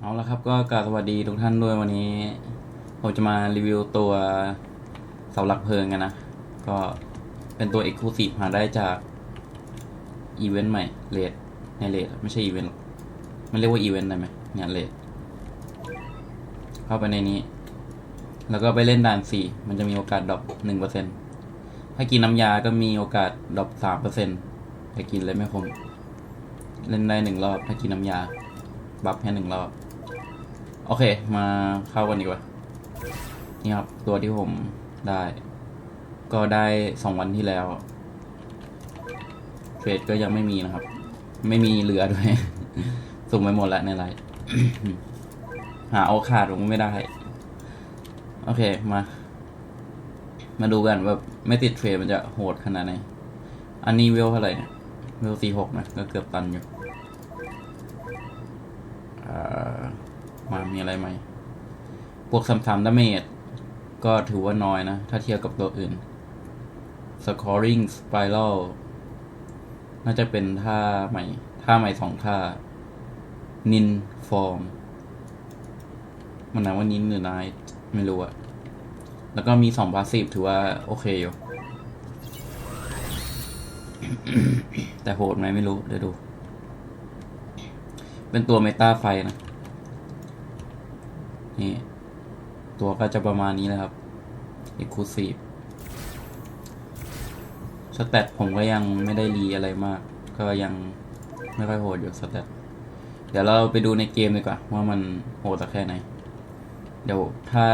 เอาละครับก็กราบสวัสดีทุกท่านด้วยวันนี้ ผมจะมารีวิวตัวเสาหลักเพลิงกันนะ ก็เป็นตัว Exclusive หาได้จากอีเวนต์ใหม่เลดในเลดไม่ใช่อีเวนต์หรอกมันเรียกว่าอีเวนต์ได้ไหมเนี่ยเลดเข้าไปในนี้ แล้วก็ไปเล่นด่านสี่มันจะมีโอกาสดรอปหนึ่งเปอร์เซ็นถ้ากินน้ำยาก็มีโอกาสดรอปสามเปอร์เซ็นแต่กินเลยไม่คมเล่นได้หนึ่งรอบถ้ากินน้ำยาบัฟแค่หนึ่งรอบ โอเค มาเข้ากันดีกว่า นี่ครับ ตัวที่ผมได้ ก็ได้สองวันที่แล้ว เทรดก็ยังไม่มีนะครับ ไม่มีเหลือด้วย สุ่มไปหมดแล้วในไลน์หาโอกาสผมไม่ได้ โอเค มา มาดูกันว่าไม่ติดเทรดมันจะโหดขนาดไหน อันนี้เวลเท่าไหร่เนี่ยเวลสี่หกนะ ก็เกือบตันอยู่อ่า มามีอะไรไหมบวกสามสามดาเมจก็ถือว่าน้อยนะ ถ้าเทียบกับตัวอื่น scoring spiral น่าจะเป็นท่าใหม่ ท่าใหม่สองท่า nin form มันไหนว่านินหรือ night ไม่รู้อะแล้วก็มีสองพาสซีฟถือว่า โอเคอยู่ แต่โหดไหมไม่รู้ เดี๋ยวดู เป็นตัวเมตาไฟนะ นี่ ตัวก็จะประมาณนี้นะครับ Exclusive สแตทผมก็ยังไม่ได้รีอะไรมาก ก็ยังไม่ค่อยโหดอยู่สแตทเดี๋ยวเราไปดูในเกมดีกว่า ว่ามันโหดสักแค่ไหน เดี๋ยวถ้า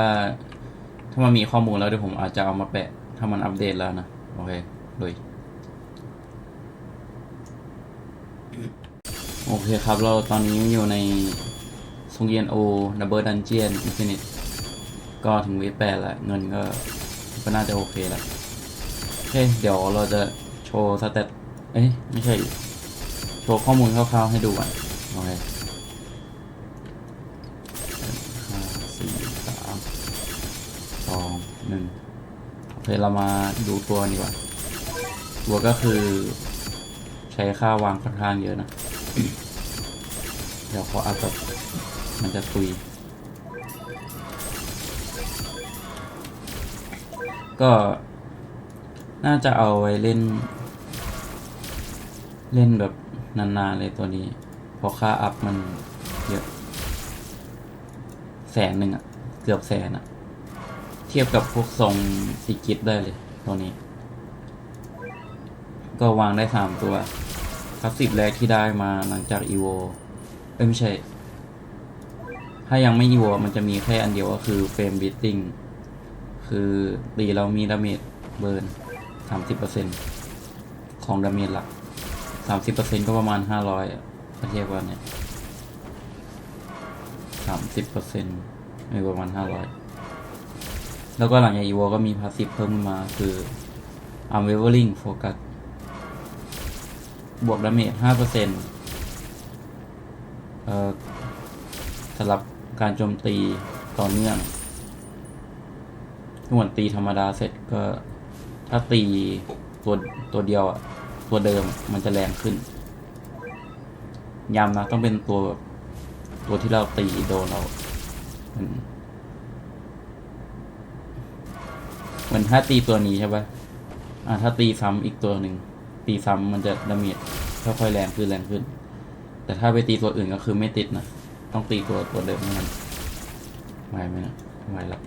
ถ้ามันมีข้อมูลแล้วเดี๋ยวผมอาจจะเอามาแปะ ถ้ามันอัปเดตแล้วนะ โอเคเลยโอเคครับ เราตอนนี้อยู่ใน งเยียนโอดับเบิลดันเจียนอินฟินิตก็ถึงเวทแปดล้วเงินก็ก็น่าจะโอเคแล้วโอเคเดี๋ยวเราจะโชว์สเตตเอ้ยไม่ใช่ โชว์ข้อมูลคร่าวๆให้ดูก่อนโอเคห้าสี่สามสองหนึ่งโอเคเรามาดูตัวดีกว่า ตัวก็คือใช้ค่าวางค่อนข้างเยอะนะ เดี๋ยวขออัพแบบ มันจะคุย ก็น่าจะเอาไว้เล่น เล่นแบบนานๆเลยตัวนี้เพราะค่าอัพมันเยอะ แสนหนึ่งอะเกือบแสนอะเทียบกับพวกทรงสิกิตได้เลยตัวนี้ ก็วางได้สามตัวพาสซีฟแรกที่ได้มาหลังจากอีโวเอ้ไม่ใช่ ถ้ายังไม่อีโวมันจะมีแค่อันเดียวก็คือเฟรมบิตติ้งคือตีเรามีดาเมจเบิร์นสามสิบเปอร์เซ็นต์ของดาเมจหลักสามสิบเปอร์เซ็นต์ก็ประมาณห้าร้อยถ้าเทียบกันเนี่ยสามสิบเปอร์เซ็นไม่ประมาณห้าร้อยแล้วก็หลังจากอีโวก็มีพาสซีฟเพิ่มขึ้นมาคืออัมเวเวอร์ลิงโฟกัสบวกดาเมจห้าเปอร์เซ็นต์เอ่อสำหรับ การโจมตีต่อเนื่องถ้าเหมือนตีธรรมดาเสร็จก็ ถ้าตีตัวตัวเดียวอะตัวเดิมมันจะแรงขึ้น ย้ำนะต้องเป็นตัวตัวที่เราตีโดนเราเหมือนถ้าตีตัวนี้ใช่ปะอ่าถ้าตีซ้ำอีกตัวหนึ่งตีซ้ำมันจะดาเมจค่อยๆแรงขึ้นแรงขึ้น แต่ถ้าไปตีตัวอื่นก็คือไม่ติดนะ ต้องตีตัวตัวเดิมเท่านั้นไหวไหมนะไหวแล้ว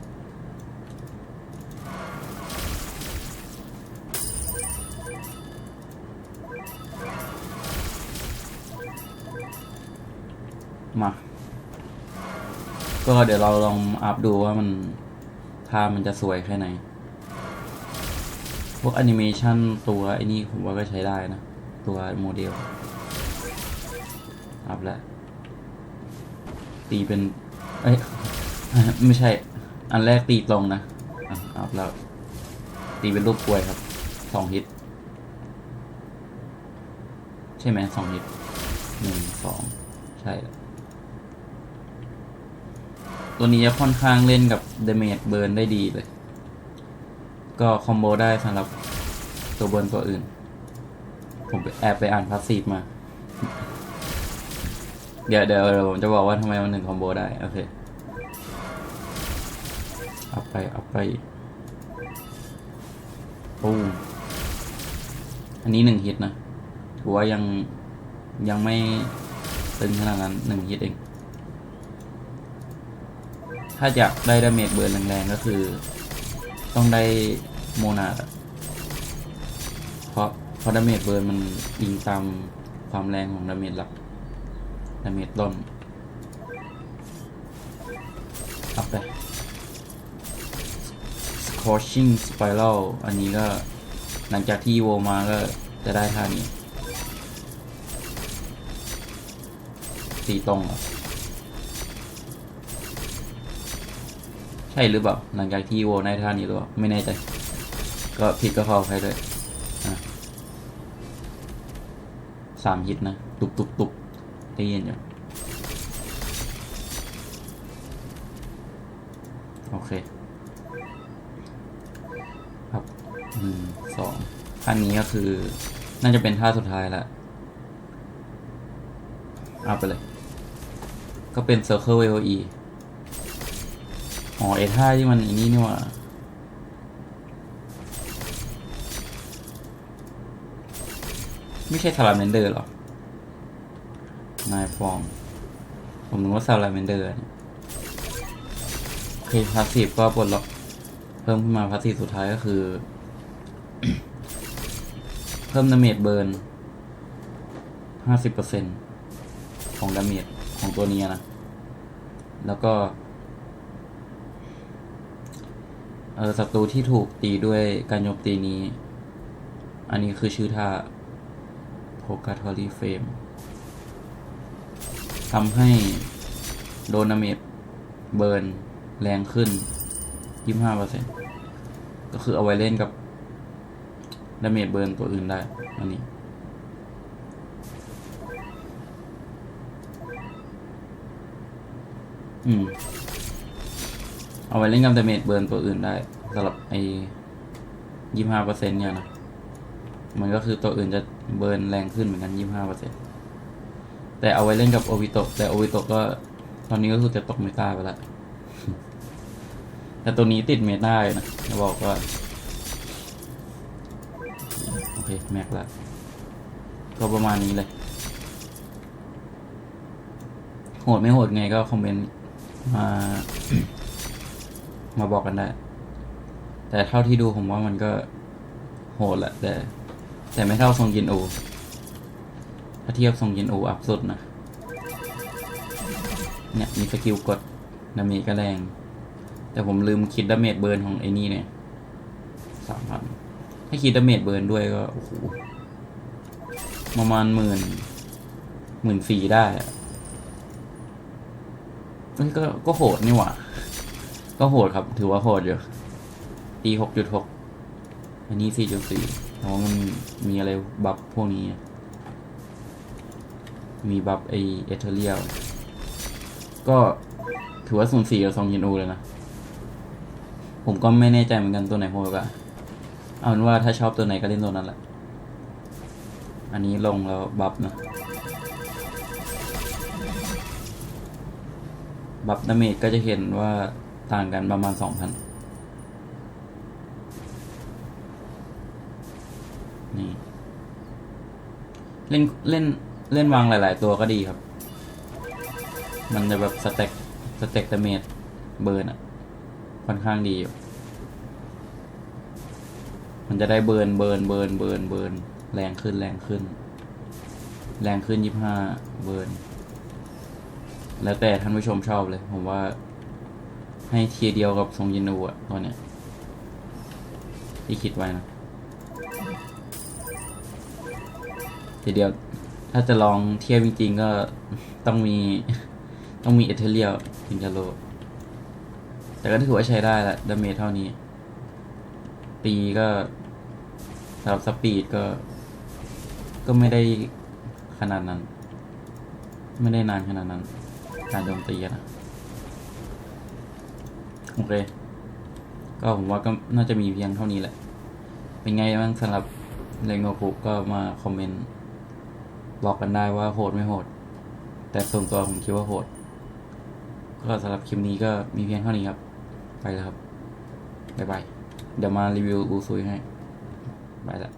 มา ก็เดี๋ยวเราลองอัพดูว่ามันท่ามันจะสวยแค่ไหน พวกแอนิเมชันตัวไอ้นี่ผมว่าก็ใช้ได้นะ ตัวโมเดล อัพแล้ว ตีเป็น เอ้ย ไม่ใช่ อันแรกตีตรงนะอัพแล้ว ตีเป็นรูปกลวยครับ สองฮิต ใช่ไหมสองฮิตหนึ่งสอง ใช่ ตัวนี้จะค่อนข้างเล่นกับเดเมจเบิร์นได้ดีเลย ก็คอมโบได้สำหรับตัวเบิร์นตัวอื่น ผมแอบไปอ่านพาสซีฟมา เดี๋ยวเดี๋ยวผมจะบอกว่าทำไมมันถึงคอมโบได้ โอเค เอาไป เอาไปปุ้อันนี้หนึ่งฮิตนะ ถือว่ายังยังไม่ตึงขนาดนั้นหนึ่งฮิตเอง ถ้าอยากได้ดาเมจเบิร์นแรงๆก็คือ ต้องได้โมนาดเพราะเพราะดาเมจเบิร์นมันอิงตามความแรงของดาเมจหลัก ดาเมจต้นอัพไป Scorching Spiral อันนี้ก็หลังจากที่โวมาก็จะได้ท่านี้สีตรงเหรอใช่หรือเปล่า หลังจากที่โวได้ท่านี้หรือเปล่า ไม่แน่ใจ ก็ผิดก็ขออภัยด้วยสามฮิตนะ ตุบตุบตุบ ได้ยินอยู่โอเค ครับหนึ่งสองท่านนี้ก็คือ น่าจะเป็นท่าสุดท้ายละเอาไปเลย ก็เป็น Circle VOE อ๋อไอท่าที่มันอันนี้นี่ว่าไม่ใช่ Salamander หรอ นายฟองผมนึกว่า Salamander เนี่ยโอเคพาสซีฟก็ปลดล็อกเพิ่มขึ้นมาพาสซีฟสุดท้ายก็คือ เพิ่มดาเมจเบิร์นห้าสิบเปอร์เซ็นของดาเมจของตัวนี้นะ แล้วก็ เออศัตรูที่ถูกตีด้วยการโจมตีนี้ อันนี้คือชื่อท่า Purgatory Flame ท ทำให้โดนาเมจเบิร์นแรงขึ้น 25%ก็คือเอาไว้เล่นกับดาเมจเบิร์นตัวอื่นได้ อันนี้ อืม เอาไว้เล่นกับดาเมจเบิร์นตัวอื่นได้สำหรับไอ้ยี่ห้าเปอร์เซ็นเนี่ยนะ มันก็คือตัวอื่นจะเบิร์นแรงขึ้นเหมือนกันยี่ห้าเปอร์เซ็น แต่เอาไว้เล่นกับโอวิโตะแต่โอวิโตะก็ ตอนนี้ก็คือจะตกเมตาไปล้วแต่ตัวนี้ติดเมตาอยู่นะจะบอกว่า โอเค แม็กละก็ประมาณนี้เลย โหดไม่โหดไงก็คอมเมนต์มา มาบอกกันได้ แต่เท่าที่ดูผมว่ามันก็โหดแหละแต่ แต่ไม่เท่าทรงยินโอ ถ้าเทียบทรงยินโออัพสุดนะ เนี่ย มีสกิลกดดาเมจก็แรง แต่ผมลืมคิดดาเมจเบิร์นของไอ้นี่เนี่ยสามพันถ้าคิดดาเมจเบิร์นด้วยก็ โอ้โห ประมาณหมื่นหมื่นสี่ได้อะเอ้ยก็ก็โหดนี่หว่า ก็โหดครับ ถือว่าโหดอยู่ตีหกจุดหกอันนี้สี่จุดสี่เพราะมันมีอะไรบัฟพวกนี้ มีบัฟไอเอเทเรียลก็ถือว่าศูนสี่กับสองยินอูเลยนะ ผมก็ไม่แน่ใจเหมือนกันตัวไหนโหดกว่าเอาเป็นว่าถ้าชอบตัวไหนก็เล่นตัวนั้นแหละ อันนี้ลงแล้วบัฟนะบัฟดาเมจก็จะเห็นว่าต่างกันประมาณสองพันนี่ เล่น เล่น เล่นวางหลาย ๆ ตัวก็ดีครับ มันจะแบบสเต็กสเต็กดาเมจเบิร์นอะค่อนข้างดีอยู่มันจะได้เบิร์นเบิร์นเบิร์นเบิร์นเบิร์นแรงขึ้นแรงขึ้น แรงขึ้นยี่ห้าเบิร์นแล้วแต่ท่านผู้ชมชอบเลย ผมว่า ให้เทียเดียวกับทรงยินูอะตัวเนี้ยที่คิดไว้นะทีเดียว ถ้าจะลองเทียบจริงๆก็ต้องมีต้องมีเอเทเรียลถึงจะโล แต่ก็ถือว่าใช้ได้แหละดาเมจเท่านี้ ตีก็สำหรับสปีดก็ ก็ไม่ได้ขนาดนั้น ไม่ได้นานขนาดนั้นการโจมตีนะ โอเค ก็ผมว่าก็น่าจะมีเพียงเท่านี้แหละ เป็นไงบ้างสำหรับเรโงคุก็มาคอมเมนต์ บอกกันได้ว่าโหดไม่โหด แต่ส่วนตัวผมคิดว่าโหดก็สำหรับคลิปนี้ก็มีเพียงเท่านี้ครับ ไปแล้วครับ บ๊ายบาย เดี๋ยวมารีวิวอูซุยให้บายละ